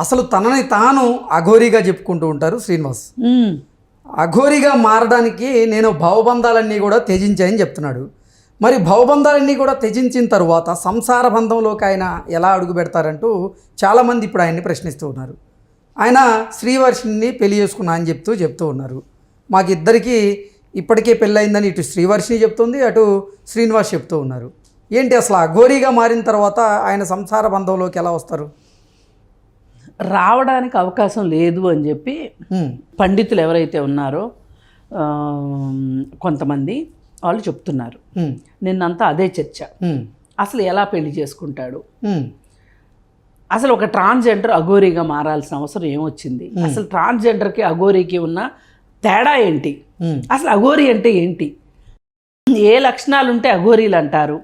అసలు తనని తాను అఘోరిగా చెప్పుకుంటూ ఉంటారు శ్రీనివాస్. అఘోరిగా మారడానికి నేను భవబంధాలన్నీ కూడా త్యజించాయని చెప్తున్నాడు. మరి భవబంధాలన్నీ కూడా త్యజించిన తరువాత సంసార బంధంలోకి ఆయన ఎలా అడుగు పెడతారంటూ చాలామంది ఇప్పుడు ఆయన్ని ప్రశ్నిస్తూ ఉన్నారు. ఆయన శ్రీవర్షిని పెళ్ళి చేసుకున్నా అని చెప్తూ చెప్తూ ఉన్నారు. మాకిద్దరికీ ఇప్పటికే పెళ్ళయిందని ఇటు శ్రీవర్షిని చెప్తుంది అటు శ్రీనివాస్ చెప్తూ ఉన్నారు. ఏంటి అసలు అఘోరిగా మారిన తర్వాత ఆయన సంసార బంధంలోకి ఎలా వస్తారు? రావడానికి అవకాశం లేదు అని చెప్పి. పండితులు ఎవరైతే ఉన్నారో కొంతమంది వాళ్ళు చెప్తున్నారు. నిన్నంతా అదే చర్చ. అసలు ఎలా పెళ్ళి చేసుకుంటాడు. అసలు ఒక ట్రాన్స్జెండర్ అఘోరీగా మారాల్సిన అవసరం ఏమొచ్చింది అసలు ట్రాన్స్జెండర్కి అఘోరీకి ఉన్న తేడా ఏంటి. అసలు అఘోరీ అంటే ఏంటి ఏ లక్షణాలు ఉంటే అఘోరీలు అంటారు.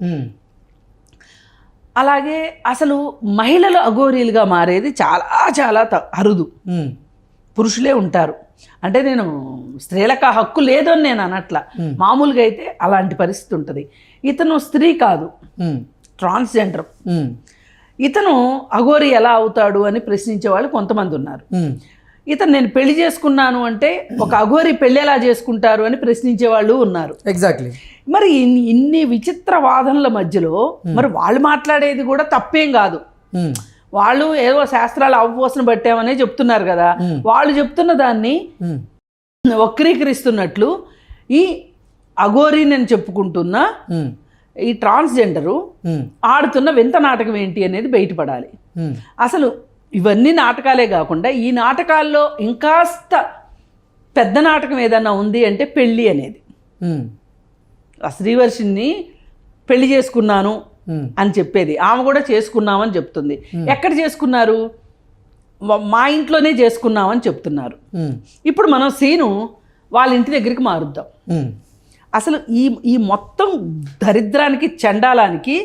అలాగే అసలు మహిళలు అఘోరీలుగా మారేది చాలా చాలా త- అరుదు. పురుషులే ఉంటారు అంటే నేను స్త్రీలకు ఆ హక్కు లేదు అని నేను అనట్ల మామూలుగా అయితే అలాంటి పరిస్థితి ఉంటుంది ఇతను స్త్రీ కాదు. ట్రాన్స్జెండర్. ఇతను అఘోరి ఎలా అవుతాడు అని ప్రశ్నించే వాళ్ళు కొంతమంది ఉన్నారు. ఇతను నేను పెళ్ళి చేసుకున్నాను అంటే ఒక అఘోరి పెళ్ళి ఎలా చేసుకుంటారు అని ప్రశ్నించే వాళ్ళు ఉన్నారు ఎగ్జాక్ట్లీ మరి ఇన్ని ఇన్ని విచిత్ర వాదనల మధ్యలో మరి వాళ్ళు మాట్లాడేది కూడా తప్పేం కాదు హ్మ్. వాళ్ళు ఏదో శాస్త్రాలు అవపోసన పట్టామనే చెప్తున్నారు కదా వాళ్ళు చెప్తున్న దాన్ని. వక్రీకరిస్తున్నట్లు ఈ అఘోరి నేను చెప్పుకుంటున్న. ఈ ట్రాన్స్జెండరు. ఆడుతున్న వింత నాటకం ఏంటి అనేది బయటపడాలి. అసలు ఇవన్నీ నాటకాలే కాకుండా ఈ నాటకాల్లో ఇంకాస్త పెద్ద నాటకం ఏదన్నా ఉంది అంటే పెళ్ళి అనేది. ఆ శ్రీవర్షిని పెళ్ళి చేసుకున్నాను. అని చెప్పేది ఆమె కూడా చేసుకున్నామని చెప్తుంది ఎక్కడ చేసుకున్నారు మా ఇంట్లోనే చేసుకున్నామని చెప్తున్నారు. ఇప్పుడు మనం సీను వాళ్ళ ఇంటి దగ్గరికి మారుద్దాం. అసలు ఈ ఈ మొత్తం దరిద్రానికి చండాలానికి.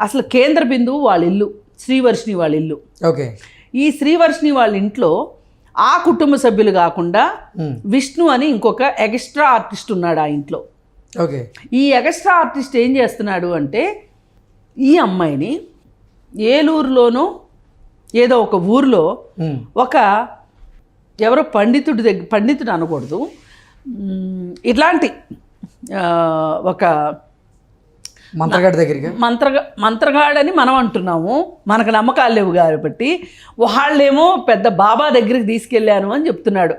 అసలు కేంద్ర బిందువు వాళ్ళ ఇల్లు శ్రీవర్షిని వాళ్ళ ఇల్లు. ఓకే. ఈ శ్రీవర్షిని వాళ్ళ ఇంట్లో ఆ కుటుంబ సభ్యులు కాకుండా. విష్ణు అని ఇంకొక ఎక్స్ట్రా ఆర్టిస్ట్ ఉన్నాడు ఆ ఇంట్లో. ఓకే. ఈ ఎక్స్ట్రా ఆర్టిస్ట్ ఏం చేస్తున్నాడు అంటే ఈ అమ్మాయిని ఏలూరులోనో ఏదో ఒక ఊరిలో. ఒక ఎవరో పండితుడి దగ్గర పండితుడు అనకూడదు. ఇట్లాంటి ఒక మంత్రగాడి దగ్గరికి? మంత్రగా మంత్రగాడని మనం అంటున్నాము. మనకు నమ్మకాలు లేవు కాబట్టి. వాళ్ళేమో పెద్ద బాబా దగ్గరికి తీసుకెళ్ళాను అని చెప్తున్నాడు.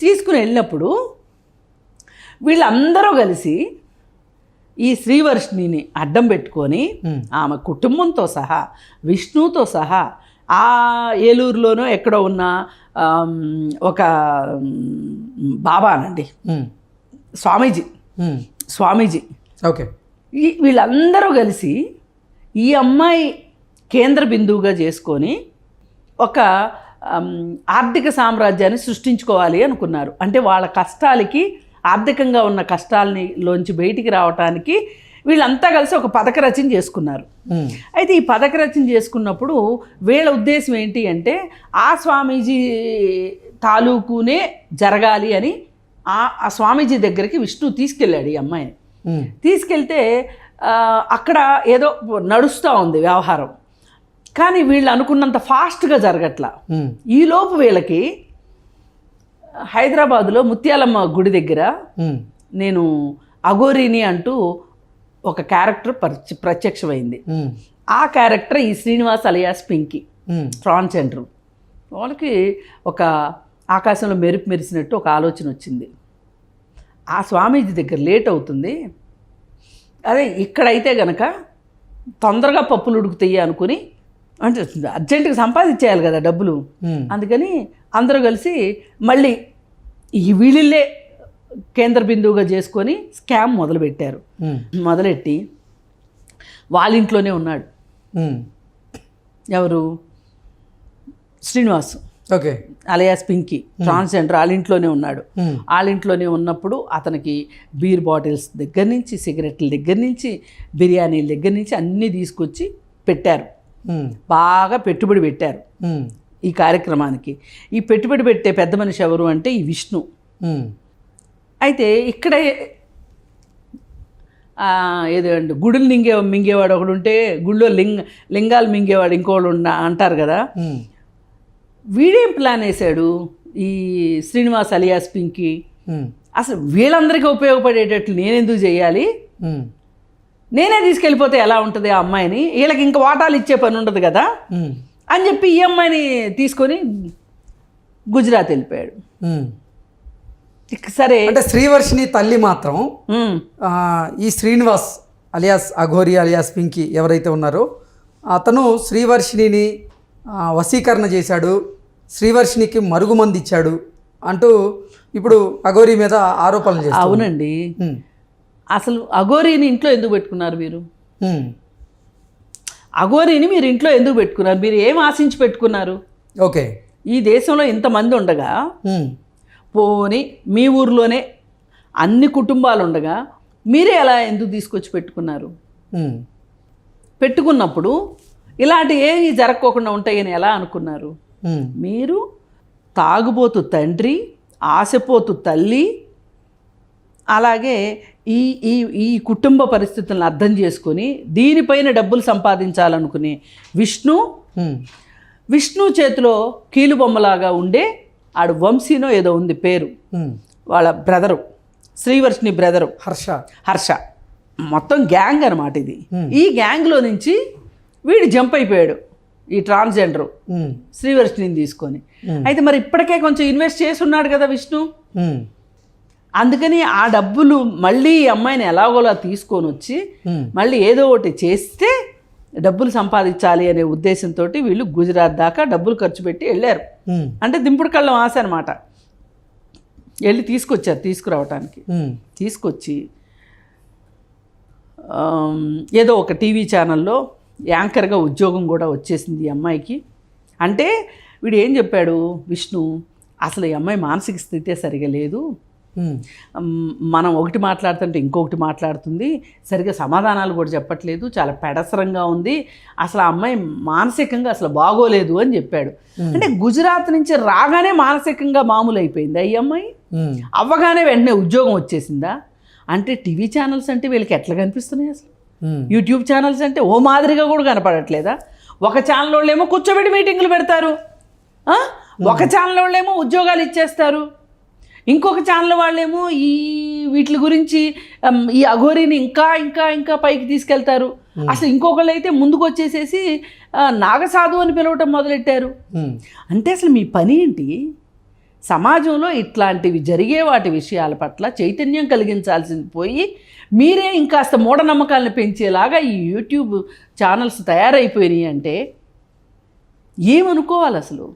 తీసుకుని వెళ్ళినప్పుడు వీళ్ళందరూ కలిసి ఈ శ్రీవర్షిణిని అడ్డం పెట్టుకొని ఆమె కుటుంబంతో సహా విష్ణుతో సహా ఆ ఏలూరులోనో ఎక్కడో ఉన్న ఒక బాబానండి. స్వామీజీ. స్వామీజీ. ఓకే. వీళ్ళందరూ కలిసి ఈ అమ్మాయి కేంద్ర బిందువుగా చేసుకొని ఒక ఆర్థిక సామ్రాజ్యాన్ని సృష్టించుకోవాలి అనుకున్నారు అంటే వాళ్ళ కష్టాలకి ఆర్థికంగా ఉన్న కష్టాలని లోంచి బయటికి రావటానికి వీళ్ళంతా కలిసి ఒక పథక రచన చేసుకున్నారు. అయితే ఈ పథక రచన చేసుకున్నప్పుడు వీళ్ళ ఉద్దేశం ఏంటి అంటే ఆ స్వామీజీ తాలూకునే జరగాలి అని ఆ స్వామీజీ దగ్గరికి విష్ణు తీసుకెళ్ళాడు ఈ అమ్మాయిని. తీసుకెళ్తే ఆ, అక్కడ ఏదో నడుస్తూ ఉంది వ్యవహారం కానీ వీళ్ళు అనుకున్నంత ఫాస్ట్గా జరగట్లా హ్మ్. ఈలోపు వీళ్ళకి హైదరాబాదులో ముత్యాలమ్మ గుడి దగ్గర హ్మ్. నేను అఘోరిని అంటూ ఒక క్యారెక్టర్ ప్రత్యక్షమైంది. ఆ క్యారెక్టర్ ఈ శ్రీనివాస్ అలియాస్ పింకీ హ్మ్. ట్రాన్స్జెండర్ వాళ్ళకి ఒక ఆకాశంలో మెరుపు మెరిసినట్టు ఒక ఆలోచన వచ్చింది ఆ స్వామీజీ దగ్గర లేట్ అవుతుంది అదే ఇక్కడైతే గనక తొందరగా పప్పులు ఉడుకుతాయి అనుకుని అంటే అర్జెంటుగా సంపాదించేయాలి కదా డబ్బులు. అందుకని అందరూ కలిసి మళ్ళీ ఈ వీళ్ళే కేంద్ర బిందువుగా చేసుకొని స్కామ్ మొదలుపెట్టారు. మొదలెట్టి వాళ్ళ ఇంట్లోనే ఉన్నాడు. ఎవరు Srinivas okay alias Pinky transgender వాళ్ళ ఇంట్లోనే ఉన్నాడు. వాళ్ళ ఇంట్లోనే ఉన్నప్పుడు అతనికి బీర్ బాటిల్స్ దగ్గర నుంచి సిగరెట్ల దగ్గర నుంచి బిర్యానీల దగ్గర నుంచి అన్నీ తీసుకొచ్చి పెట్టారు. బాగా పెట్టుబడి పెట్టారు. ఈ కార్యక్రమానికి ఈ పెట్టుబడి పెట్టే పెద్ద మనిషి ఎవరు అంటే ఈ విష్ణు. అయితే ఇక్కడే ఆ, ఏదో అండి గుడులు మింగే మింగేవాడు ఒకడు ఉంటే గుళ్ళో లింగ లింగాలు మింగేవాడు ఉన్న అంటారు కదా. వీడేం ప్లాన్ వేశాడు? ఈ శ్రీనివాస్ అలియాస్ పింకి? అసలు వీళ్ళందరికీ ఉపయోగపడేటట్లు నేనెందుకు చేయాలి? నేనే తీసుకెళ్ళిపోతే ఎలా ఉంటుంది ఆ అమ్మాయిని? వీళ్ళకి ఇంకా వాటాలు ఇచ్చే పని ఉండదు కదా? అని చెప్పి ఈ అమ్మాయిని తీసుకొని గుజరాత్ వెళ్ళిపోయాడు. సరే. అంటే శ్రీవర్షిని తల్లి మాత్రం ఈ Srinivas alias Aghori alias Pinky ఎవరైతే ఉన్నారో అతను శ్రీవర్షిణిని ఆ, వశీకరణ చేశాడు. శ్రీవర్షినికి మరుగుమంది ఇచ్చాడు అంటూ ఇప్పుడు అఘోరి మీద ఆరోపణలు చేస్తారు అవునండి. అసలు అఘోరీని ఇంట్లో ఎందుకు పెట్టుకున్నారు మీరు? అఘోరీని మీరు ఇంట్లో ఎందుకు పెట్టుకున్నారు? మీరు ఏం ఆశించి పెట్టుకున్నారు? ఓకే. ఈ దేశంలో ఇంతమంది ఉండగా పోని మీ ఊర్లోనే అన్ని కుటుంబాలు ఉండగా మీరే ఎలా ఎందుకు తీసుకొచ్చి పెట్టుకున్నారు? పెట్టుకున్నప్పుడు ఇలాంటి ఏవి జరగకోకుండా ఉంటాయని ఎలా అనుకున్నారు? మీరు తాగుబోతు తండ్రి ఆశపోతు తల్లి అలాగే ఈ ఈ ఈ కుటుంబ పరిస్థితులను అర్థం చేసుకొని దీనిపైన డబ్బులు సంపాదించాలనుకునే విష్ణు విష్ణు చేతిలో కీలుబొమ్మలాగా ఉండే ఆడు వంశీనో ఏదో ఉంది పేరు. వాళ్ళ బ్రదరు శ్రీవర్షిని బ్రదరు. హర్ష. హర్ష. మొత్తం గ్యాంగ్ అనమాట ఇది. ఈ గ్యాంగ్లో నుంచి వీడు జంప్ అయిపోయాడు ఈ ట్రాన్స్జెండర్. శ్రీవర్షిని తీసుకొని. అయితే మరి ఇప్పటికే కొంచెం ఇన్వెస్ట్ చేసి ఉన్నాడు కదా విష్ణు? అందుకని ఆ డబ్బులు మళ్ళీ ఈ అమ్మాయిని ఎలాగోలా తీసుకొని వచ్చి మళ్ళీ ఏదో ఒకటి చేస్తే డబ్బులు సంపాదించాలి అనే ఉద్దేశంతో వీళ్ళు గుజరాత్ దాకా డబ్బులు ఖర్చు పెట్టి వెళ్ళారు. అంటే దింపుడు కళ్ళం ఆశ అనమాట వెళ్ళి తీసుకొచ్చారు తీసుకురావటానికి. తీసుకొచ్చి ఏదో ఒక టీవీ ఛానల్లో యాంకర్గా ఉద్యోగం కూడా వచ్చేసింది ఈ అమ్మాయికి. అంటే వీడు ఏం చెప్పాడు? విష్ణు అసలు ఈ అమ్మాయి మానసిక స్థితే సరిగా లేదు. మనం ఒకటి మాట్లాడుతుంటే ఇంకొకటి మాట్లాడుతుంది. సరిగా సమాధానాలు కూడా చెప్పట్లేదు. చాలా పెడసరంగా ఉంది. అసలు ఆ అమ్మాయి మానసికంగా అసలు బాగోలేదు అని చెప్పాడు. అంటే గుజరాత్ నుంచి రాగానే మానసికంగా మామూలు అయిపోయిందా ఈ అమ్మాయి? అవ్వగానే వెంటనే ఉద్యోగం వచ్చేసిందా? అంటే టీవీ ఛానల్స్ అంటే వీళ్ళకి ఎట్లా కనిపిస్తున్నాయి అసలు? యూట్యూబ్ ఛానల్స్ అంటే ఓ మాదిరిగా కూడా కనపడట్లేదా? ఒక ఛానల్ వాళ్ళు ఏమో కూర్చోబెట్టి మీటింగ్లు పెడతారు. ఆ? ఒక ఛానల్ వాళ్ళేమో ఉద్యోగాలు ఇచ్చేస్తారు. ఇంకొక ఛానల్ వాళ్ళేమో ఈ వీటి గురించి ఈ అఘోరిని ఇంకా ఇంకా ఇంకా పైకి తీసుకెళ్తారు. అసలు ఇంకొకళ్ళు అయితే ముందుకు వచ్చేసేసి నాగసాధు అని పిలవటం మొదలెట్టారు. అంటే అసలు మీ పని ఏంటి? సమాజంలో ఇట్లాంటివి జరిగే వాటి విషయాల పట్ల చైతన్యం కలిగించాల్సింది పోయి మీరే ఇంకాస్త మూఢనమ్మకాలను పెంచేలాగా ఈ యూట్యూబ్ ఛానల్స్ తయారైపోయినాయి అంటే ఏమనుకోవాలి అసలు?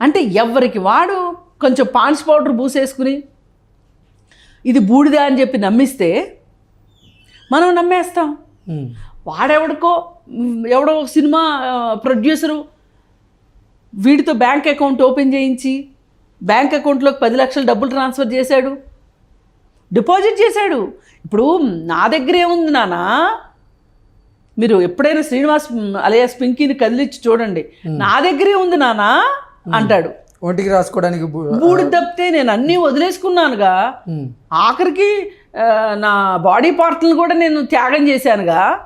అంటే ఎవరికి వాడు కొంచెం పాన్స్ పౌడర్ పూసేసుకుని ఇది బూడిద అని చెప్పి నమ్మిస్తే మనం నమ్మేస్తాం. వాడెవడికో ఎవడో సినిమా ప్రొడ్యూసరు వీడితో బ్యాంక్ అకౌంట్ ఓపెన్ చేయించి బ్యాంక్ అకౌంట్లోకి పది లక్షలు డబ్బులు ట్రాన్స్ఫర్ చేశాడు. డిపాజిట్ చేశాడు. ఇప్పుడు నా దగ్గరే ఉంది నానా. మీరు ఎప్పుడైనా శ్రీనివాస్ అలయాస్ పింకీని కదిలిచ్చి చూడండి. నా దగ్గరే ఉంది నానా అంటాడు. ఒంటికి రాసుకోవడానికి బూడిద తప్పితే నేను అన్నీ వదిలేసుకున్నానుగా. ఆఖరికి నా బాడీ పార్ట్లను కూడా నేను త్యాగం చేశానుగా.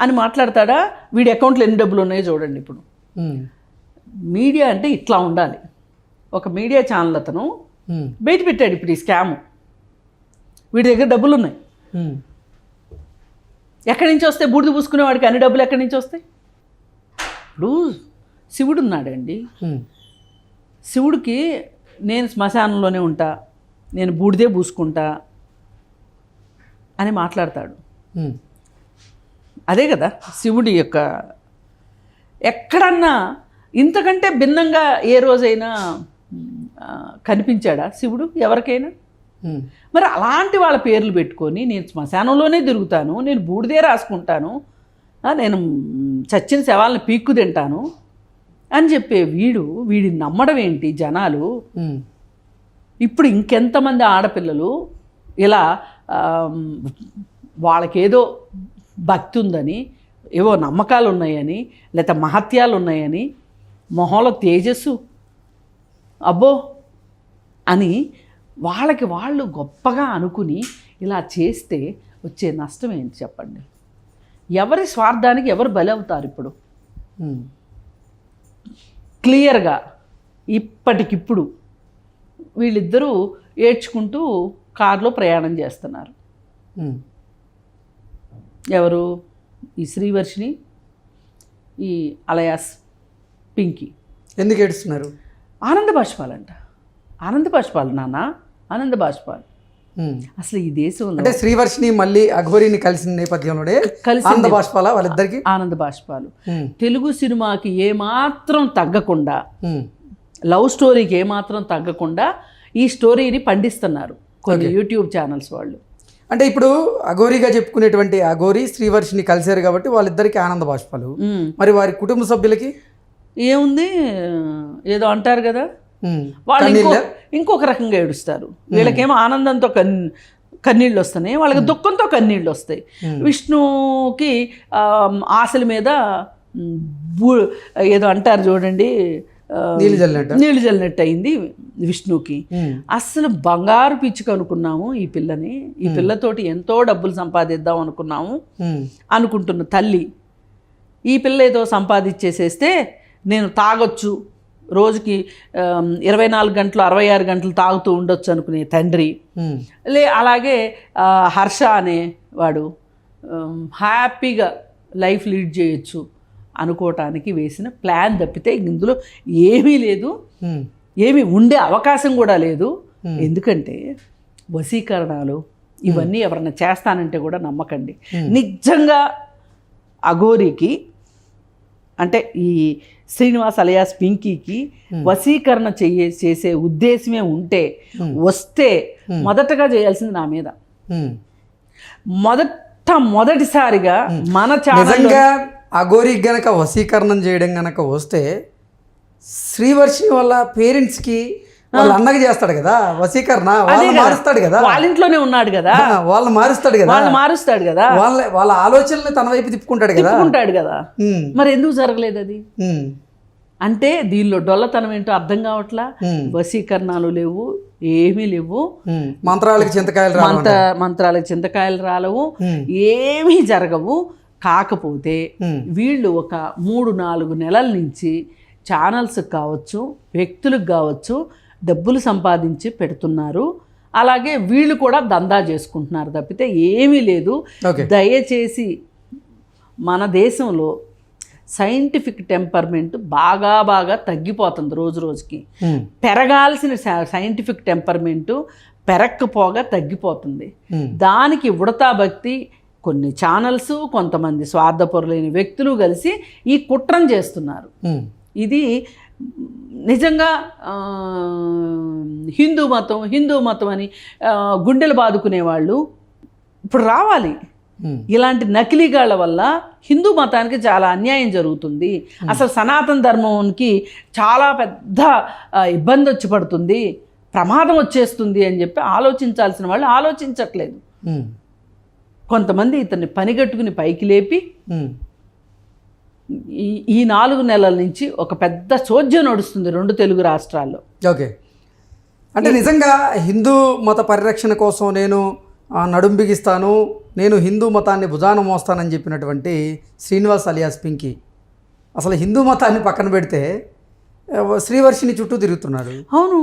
అని మాట్లాడతాడా? వీడి అకౌంట్లో ఎన్ని డబ్బులు ఉన్నాయో చూడండి ఇప్పుడు. మీడియా అంటే ఇట్లా ఉండాలి. ఒక మీడియా ఛానల్ అతను ఉమ్, బయట పెట్టాడు ఇప్పుడు ఈ స్కామ్ వీడి దగ్గర డబ్బులు ఉన్నాయి ఉమ్, ఎక్కడి నుంచి వస్తాయి? బూడిద పూసుకునే వాడికి అన్ని డబ్బులు ఎక్కడి నుంచి వస్తాయి? ఇప్పుడు శివుడు ఉన్నాడండి. శివుడికి నేను శ్మశానంలోనే ఉంటా నేను బూడిదే పూసుకుంటా అని మాట్లాడతాడు. అదే కదా శివుడి యొక్క ఎక్కడన్నా ఇంతకంటే భిన్నంగా ఏ రోజైనా కనిపించాడా శివుడు? ఎవరికైనా? మరి అలాంటి వాళ్ళ పేర్లు పెట్టుకొని నేను శ్మశానంలోనే తిరుగుతాను నేను బూడిదే రాసుకుంటాను నేను చచ్చిన శవాలను పీక్కు తింటాను అని చెప్పే వీడు వీడిని నమ్మడం ఏంటి జనాలు? ఇప్పుడు ఇంకెంతమంది ఆడపిల్లలు ఇలా వాళ్ళకేదో భక్తి ఉందని ఏవో నమ్మకాలు ఉన్నాయని లేకపోతే మహత్యాలు ఉన్నాయని మొహంలో తేజస్సు అబ్బో అని వాళ్ళకి వాళ్ళు గొప్పగా అనుకుని ఇలా చేస్తే వచ్చే నష్టం ఏంటి చెప్పండి ఎవరి స్వార్థానికి ఎవరు బలి అవుతారు ఇప్పుడు. క్లియర్గా ఇప్పటికిప్పుడు వీళ్ళిద్దరూ ఏడ్చుకుంటూ కారులో ప్రయాణం చేస్తున్నారు. ఎవరు ఈ శ్రీవర్షిని ఈ అలయాస్ పింకీ. ఎందుకు ఏడుస్తున్నారు? ఆనంద బాష్పాలంట. ఆనంద బాష్పాలు నాన్న ఆనంద బాష్పాలు. అసలు ఈ దేశంలో అంటే శ్రీవర్షిని మళ్ళీ అఘోరిని కలిసిన నేపథ్యంలోనే కలిసి ఆనంద బాష్పాల వాళ్ళిద్దరికి? ఆనంద బాష్పాలు. తెలుగు సినిమాకి ఏమాత్రం తగ్గకుండా. లవ్ స్టోరీకి ఏమాత్రం తగ్గకుండా ఈ స్టోరీని పండిస్తున్నారు కొన్ని యూట్యూబ్ ఛానల్స్ వాళ్ళు. అంటే ఇప్పుడు అఘోరిగా చెప్పుకునేటువంటి అఘోరి శ్రీవర్షిని కలిశారు కాబట్టి వాళ్ళిద్దరికి ఆనంద బాష్పాలు. మరి వారి కుటుంబ సభ్యులకి? ఏముంది? ఏదో అంటారు కదా. వాళ్ళు ఇంకో? ఇంకొక రకంగా ఏడుస్తారు. వీళ్ళకేమో ఆనందంతో కన్ కన్నీళ్ళు వస్తున్నాయి. వాళ్ళకి దుఃఖంతో కన్నీళ్ళు వస్తాయి. విష్ణుకి ఆశల మీద ఏదో అంటారు చూడండి. నీళ్ళు చల్లినట్టు? అయింది విష్ణుకి. ఉమ్. అస్సలు బంగారు పిచ్చుక అనుకున్నాము ఈ పిల్లని. ఈ పిల్లతోటి ఎంతో డబ్బులు సంపాదిద్దాం అనుకున్నాము. అనుకుంటున్న తల్లి. ఈ పిల్ల ఏదో సంపాదించేసేస్తే నేను తాగొచ్చు. రోజుకి ఇరవై నాలుగు గంటలు అరవై ఆరు గంటలు తాగుతూ ఉండొచ్చు అనుకునే తండ్రి. లే అలాగే హర్ష అనే వాడు హ్యాపీగా లైఫ్ లీడ్ చేయొచ్చు. అనుకోవటానికి వేసిన ప్లాన్ తప్పితే ఇందులో ఏమీ లేదు. ఏమీ ఉండే అవకాశం కూడా లేదు. ఎందుకంటే వశీకరణాలు ఇవన్నీ ఎవరన్నా చేస్తానంటే కూడా నమ్మకండి. నిజంగా అఘోరికి అంటే ఈ శ్రీనివాస్ అలియాస్ పింకీకి వశీకరణ చెయ్యే చేసే ఉద్దేశమే ఉంటే వస్తే మొదటగా చేయాల్సింది నా మీద. మొదట మొదటిసారిగా మన ఛానల్ నిజంగా అఘోరి గనక వశీకరణం చేయడం గనక వస్తే శ్రీవర్షిని వాళ్ళ పేరెంట్స్కి వాళ్ళ అన్నకి చేస్తాడు కదా వశీకరణ. వాళ్ళని మారుస్తాడు కదా. వాళ్ళ ఇంట్లోనే ఉన్నాడు కదా. ఆ, వాళ్ళని మారుస్తాడు కదా. వాళ్ళు మారుస్తాడు కదా. వాళ్ళ వాళ్ళ ఆలోచనల్ని తన వైపు తిప్పుకుంటాడు కదా. తిప్పుకుంటాడు కదా. మరి ఎందుకు జరగలేదు అది. అంటే దీనిలో డొల్లతనం ఏంటో అర్థం కావట్లా. వశీకరణాలు లేవు ఏమీ లేవు. మంత్రాలకి చింతకాయలు మంత్ర మంత్రాలకు చింతకాయలు రాలవు. ఏమీ జరగవు. కాకపోతే. వీళ్ళు ఒక మూడు నాలుగు నెలల నుంచి ఛానల్స్కి కావచ్చు వ్యక్తులకు కావచ్చు డబ్బులు సంపాదించి పెడుతున్నారు అలాగే వీళ్ళు కూడా దందా చేసుకుంటున్నారు తప్పితే ఏమీ లేదు దయచేసి మన దేశంలో సైంటిఫిక్ టెంపర్మెంట్ బాగా బాగా తగ్గిపోతుంది రోజు రోజుకి. పెరగాల్సిన సైంటిఫిక్ టెంపర్మెంటు పెరక్కపోగా తగ్గిపోతుంది. దానికి ఉడతా భక్తి కొన్ని ఛానల్స్ కొంతమంది స్వార్థపరులైన వ్యక్తులు కలిసి ఈ కుట్రం చేస్తున్నారు. ఇది నిజంగా హిందూ మతం హిందూ మతం అని గుండెలు బాదుకునే వాళ్ళు ఇప్పుడు రావాలి. ఇలాంటి నకిలీగాళ్ళ వల్ల హిందూ మతానికి చాలా అన్యాయం జరుగుతుంది అసలు సనాతన ధర్మంకి చాలా పెద్ద ఇబ్బంది వచ్చి పడుతుంది ప్రమాదం వచ్చేస్తుంది అని చెప్పి ఆలోచించాల్సిన వాళ్ళు ఆలోచించట్లేదు. కొంతమంది ఇతన్ని పనిగట్టుకుని పైకి లేపి. ఈ ఈ నాలుగు నెలల నుంచి ఒక పెద్ద చోద్యం నడుస్తుంది రెండు తెలుగు రాష్ట్రాల్లో. ఓకే. అంటే నిజంగా హిందూ మత పరిరక్షణ కోసం నేను నడుం బిగిస్తాను నేను హిందూ మతాన్ని భుజాన మోస్తానని చెప్పినటువంటి శ్రీనివాస్ అలియాస్ పింకీ. అసలు హిందూ మతాన్ని పక్కన పెడితే శ్రీవర్షిని చుట్టూ తిరుగుతున్నాడు. అవును.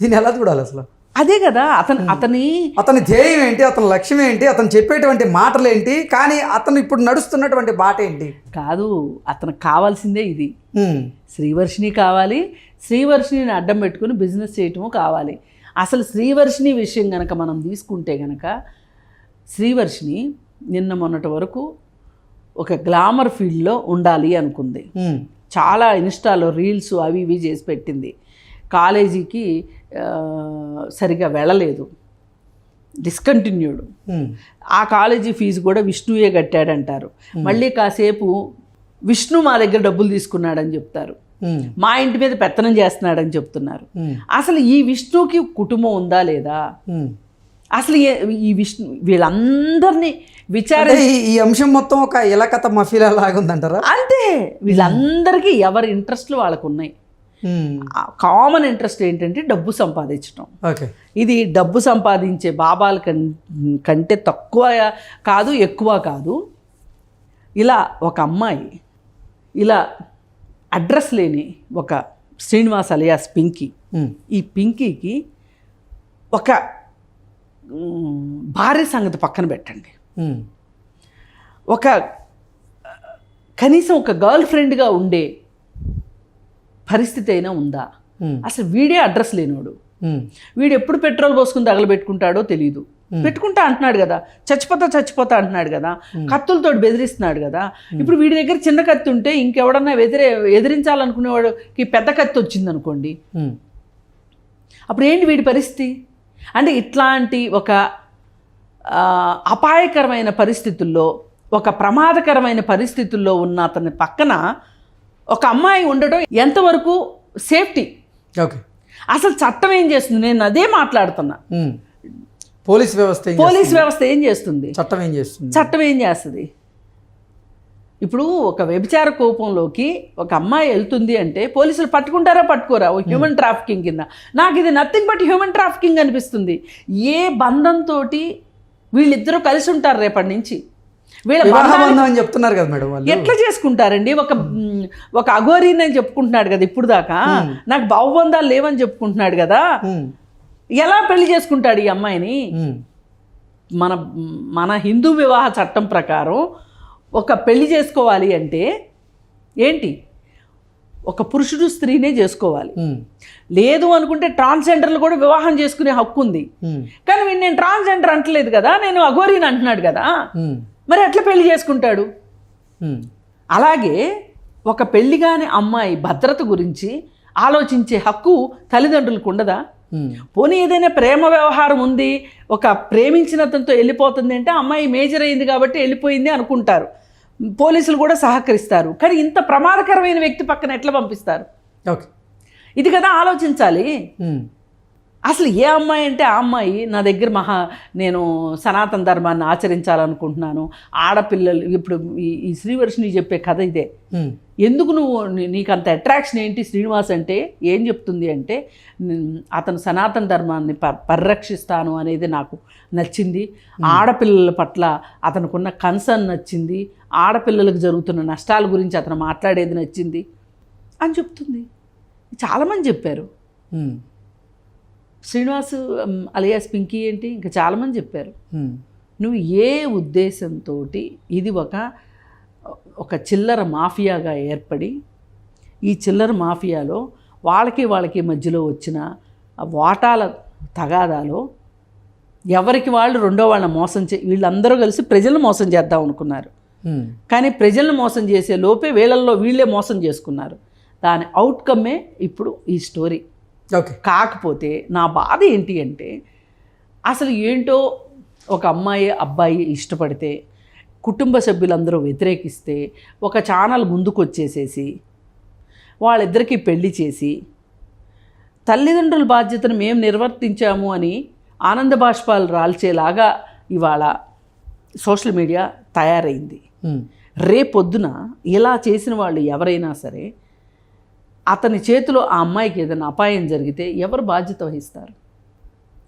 దీన్ని ఎలా చూడాలి అసలు? అదే కదా అతను అతని అతని ధ్యేయం ఏంటి అతని లక్ష్యం ఏంటి అతను చెప్పేటువంటి మాటలు ఏంటి కానీ అతను ఇప్పుడు నడుస్తున్నటువంటి బాట ఏంటి? కాదు అతనికి కావాల్సిందే ఇది. ఉమ్, శ్రీవర్షిని కావాలి శ్రీవర్షిని అడ్డం పెట్టుకుని బిజినెస్ చేయటము కావాలి. అసలు శ్రీవర్షిని విషయం గనక మనం తీసుకుంటే గనక శ్రీవర్షిని నిన్న మొన్నటి వరకు ఒక గ్లామర్ ఫీల్డ్లో ఉండాలి అనుకుంది. చాలా ఇన్స్టాలో రీల్స్ అవి ఇవి చేసి పెట్టింది. కాలేజీకి సరిగా వెళ్ళలేదు. డిస్కంటిన్యూడ్ ఉమ్, ఆ కాలేజీ ఫీజు కూడా విష్ణువే కట్టాడంటారు. మళ్ళీ కాసేపు విష్ణు మా దగ్గర డబ్బులు తీసుకున్నాడని చెప్తారు. ఉమ్, మా ఇంటి మీద పెత్తనం చేస్తున్నాడని చెప్తున్నారు. అసలు ఈ విష్ణుకి కుటుంబం ఉందా లేదా. అసలు ఈ విష్ణు వీళ్ళందరినీ విచార ఈ- అంశం మొత్తం ఒక ఇలకత మఫీలా లాగా ఉందంటారా అంతే. వీళ్ళందరికీ ఎవరి ఇంట్రెస్ట్లు వాళ్ళకు ఉన్నాయి కామన్ ఇంట్రెస్ట్ ఏంటంటే డబ్బు సంపాదించడం ఓకే. ఇది డబ్బు సంపాదించే బాబాల కం కంటే తక్కువ కాదు ఎక్కువ కాదు. ఇలా ఒక అమ్మాయి ఇలా అడ్రస్ లేని ఒక శ్రీనివాస్ అలియాస్ పింకీ. ఉమ్, ఈ పింకీకి ఒక భార్య సంగతి పక్కన పెట్టండి. ఉమ్, ఒక కనీసం ఒక గర్ల్ ఫ్రెండ్గా ఉండే పరిస్థితి అయినా ఉందా? అసలు వీడే అడ్రస్ ఉమ్, వీడు ఎప్పుడు పెట్రోల్ పోసుకుని తగలబెట్టుకుంటాడో తెలియదు పెట్టుకుంటా అంటున్నాడు కదా. చచ్చిపోతా చచ్చిపోతా అంటున్నాడు కదా. కత్తులతో బెదిరిస్తున్నాడు కదా. ఇప్పుడు వీడి దగ్గర చిన్న కత్తి ఉంటే ఇంకెవడన్నా ఎదిరే ఎదిరించాలనుకునేవాడికి పెద్ద కత్తి వచ్చింది అనుకోండి అప్పుడు ఏంటి వీడి పరిస్థితి? అంటే ఇట్లాంటి ఒక అపాయకరమైన పరిస్థితుల్లో ఒక ప్రమాదకరమైన పరిస్థితుల్లో ఉన్న అతని పక్కన ఒక అమ్మాయి ఉండడం ఎంతవరకు సేఫ్టీ? ఓకే. అసలు చట్టం ఏం చేస్తుంది? నేను అదే మాట్లాడుతున్నా. పోలీస్ వ్యవస్థ పోలీస్ వ్యవస్థ ఏం చేస్తుంది? చేస్తుంది? చట్టం ఏం చేస్తుంది? చట్టం ఏం చేస్తుంది? ఇప్పుడు ఒక వ్యభిచార కోపంలోకి ఒక అమ్మాయి వెళ్తుంది అంటే పోలీసులు పట్టుకుంటారా పట్టుకోరా? ఓ హ్యూమన్ ట్రాఫికింగ్ కింద. నాకు ఇది నథింగ్ బట్ హ్యూమన్ ట్రాఫికింగ్ అనిపిస్తుంది. ఏ బంధంతో వీళ్ళిద్దరూ కలిసి ఉంటారు రేపటి నుంచి? వీళ్ళ అని చెప్తున్నారు కదా మేడం ఎట్లా చేసుకుంటారండి? ఒక ఒక అఘోరీని అని చెప్పుకుంటున్నాడు కదా ఇప్పుడు దాకా. నాకు భావబంధాలు లేవని చెప్పుకుంటున్నాడు కదా. ఎలా పెళ్ళి చేసుకుంటాడు ఈ అమ్మాయిని? మన మన హిందూ వివాహ చట్టం ప్రకారం ఒక పెళ్ళి చేసుకోవాలి అంటే ఏంటి? ఒక పురుషుడు స్త్రీనే చేసుకోవాలి. లేదు అనుకుంటే ట్రాన్స్జెండర్లు కూడా వివాహం చేసుకునే హక్కు ఉంది. కానీ నేను ట్రాన్స్జెండర్ అంటలేదు కదా నేను అఘోరీని అంటున్నాడు కదా. మరి ఎట్లా పెళ్ళి చేసుకుంటాడు? అలాగే ఒక పెళ్ళి కాని అమ్మాయి భద్రత గురించి ఆలోచించే హక్కు తల్లిదండ్రులకు ఉండదా? పోనీ ఏదైనా ప్రేమ వ్యవహారం ఉంది ఒక ప్రేమించిన అతనితో వెళ్ళిపోతుంది అంటే అమ్మాయి మేజర్ అయింది కాబట్టి వెళ్ళిపోయింది అనుకుంటారు. పోలీసులు కూడా సహకరిస్తారు. కానీ ఇంత ప్రమాదకరమైన వ్యక్తి పక్కన ఎట్లా పంపిస్తారు? ఓకే. ఇది కదా ఆలోచించాలి. అసలు ఏ అమ్మాయి అంటే ఆ అమ్మాయి నా దగ్గర మహా నేను సనాతన ధర్మాన్ని ఆచరించాలనుకుంటున్నాను. ఆడపిల్లలు ఇప్పుడు ఈ శ్రీవర్షిని చెప్పే కథ ఇదే. ఎందుకు నువ్వు నీకు అంత అట్రాక్షన్ ఏంటి శ్రీనివాస్ అంటే? ఏం చెప్తుంది అంటే "న్- అతను సనాతన ధర్మాన్ని ప పరిరక్షిస్తాను అనేది నాకు నచ్చింది. ఆడపిల్లల పట్ల అతనుకున్న కన్సర్న్ నచ్చింది. ఆడపిల్లలకు జరుగుతున్న నష్టాల గురించి అతను మాట్లాడేది నచ్చింది. అని చెప్తుంది. చాలామంది చెప్పారు. శ్రీనివాస్ అలియాస్ పింకీ ఏంటి? ఇంకా చాలామంది చెప్పారు. నువ్వు ఏ ఉద్దేశంతో ఇది ఒక ఒక చిల్లర మాఫియాగా ఏర్పడి ఈ చిల్లర మాఫియాలో వాళ్ళకి వాళ్ళకి మధ్యలో వచ్చిన వాటాల తగాదాలో ఎవరికి వాళ్ళు రెండో వాళ్ళని మోసం చే వీళ్ళందరూ కలిసి ప్రజలను మోసం చేద్దాం అనుకున్నారు. కానీ ప్రజలను మోసం చేసే లోపే వీళ్ళల్లో వీళ్ళే మోసం చేసుకున్నారు. దాని అవుట్కమ్మే ఇప్పుడు ఈ స్టోరీ కాకపోతే నా బాధ ఏంటి అంటే అసలు ఏంటో ఒక అమ్మాయి అబ్బాయి ఇష్టపడితే కుటుంబ సభ్యులందరూ వ్యతిరేకిస్తే ఒక ఛానల్ ముందుకు వచ్చేసేసి వాళ్ళిద్దరికీ పెళ్ళి చేసి తల్లిదండ్రుల బాధ్యతను మేము నిర్వర్తించాము అని ఆనంద బాష్పాలు రాల్చేలాగా ఇవాళ సోషల్ మీడియా తయారైంది. రేపొద్దున ఇలా చేసిన వాళ్ళు ఎవరైనా సరే అతని చేతిలో ఆ అమ్మాయికి ఏదైనా అపాయం జరిగితే ఎవరు బాధ్యత వహిస్తారు?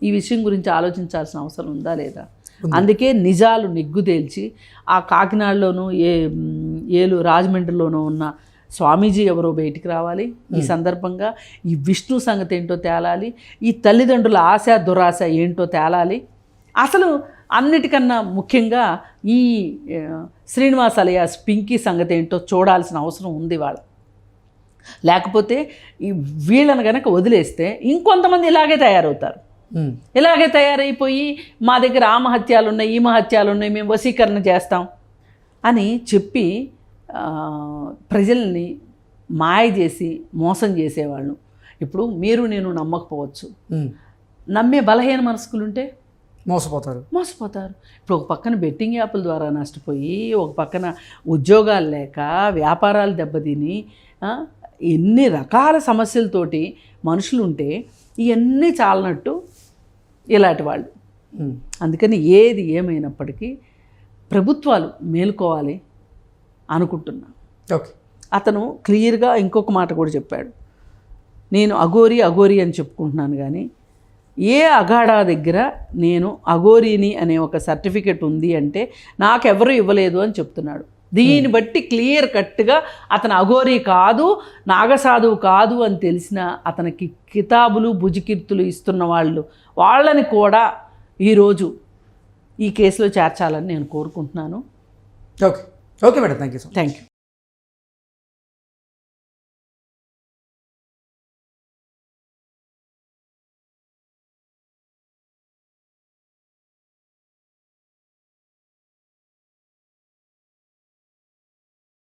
ఈ విషయం గురించి ఆలోచించాల్సిన అవసరం ఉందా లేదా? అందుకే నిజాలు నిగ్గు తేల్చి ఆ కాకినాడలోనూ ఏ ఏలు రాజమండ్రిలోనూ ఉన్న స్వామీజీ ఎవరో బయటికి రావాలి. ఈ సందర్భంగా ఈ విష్ణు సంగతి ఏంటో తేలాలి ఈ తల్లిదండ్రుల ఆశ దురాశ ఏంటో తేలాలి. అసలు అన్నిటికన్నా ముఖ్యంగా ఈ శ్రీనివాస్ అలియాస్ పింకీ సంగతి ఏంటో చూడాల్సిన అవసరం ఉంది వాళ్ళ లేకపోతే ఈ వీళ్ళని కనుక వదిలేస్తే ఇంకొంతమంది ఇలాగే తయారవుతారు. ఇలాగే తయారైపోయి మా దగ్గర ఆ మహత్యాలు ఉన్నాయి ఈ మహత్యాలు ఉన్నాయి మేము వశీకరణ చేస్తాం అని చెప్పి ప్రజల్ని మాయ చేసి మోసం చేసేవాళ్ళు. ఇప్పుడు మీరు నేను నమ్మకపోవచ్చు. నమ్మే బలహీన మనస్కులుంటే? మోసపోతారు. మోసపోతారు. ఇప్పుడు ఒక పక్కన బెట్టింగ్ యాప్ల ద్వారా నష్టపోయి ఒక పక్కన ఉద్యోగాలు లేక వ్యాపారాలు దెబ్బతిని ఎన్ని రకాల సమస్యలతోటి మనుషులు ఉంటే ఇవన్నీ చాలనట్టు ఇలాంటి వాళ్ళు. అందుకని ఏది ఏమైనప్పటికీ ప్రభుత్వాలు మేలుకోవాలి అనుకుంటున్నా. ఓకే. అతను క్లియర్గా ఇంకొక మాట కూడా చెప్పాడు. నేను అఘోరి అఘోరి అని చెప్పుకుంటున్నాను కానీ ఏ అఘాడా దగ్గర నేను అఘోరిని అనే ఒక సర్టిఫికెట్ ఉంది అంటే నాకెవరు ఇవ్వలేదు అని చెప్తున్నాడు. దీన్ని బట్టి క్లియర్ కట్గా అతను అఘోరి కాదు నాగసాధువు కాదు అని తెలిసిన అతనికి కితాబులు భుజికీర్తులు ఇస్తున్న వాళ్ళు. వాళ్ళని కూడా ఈరోజు ఈ కేసులో చేర్చాలని నేను కోరుకుంటున్నాను. Okay. Okay madam. Thank you thank you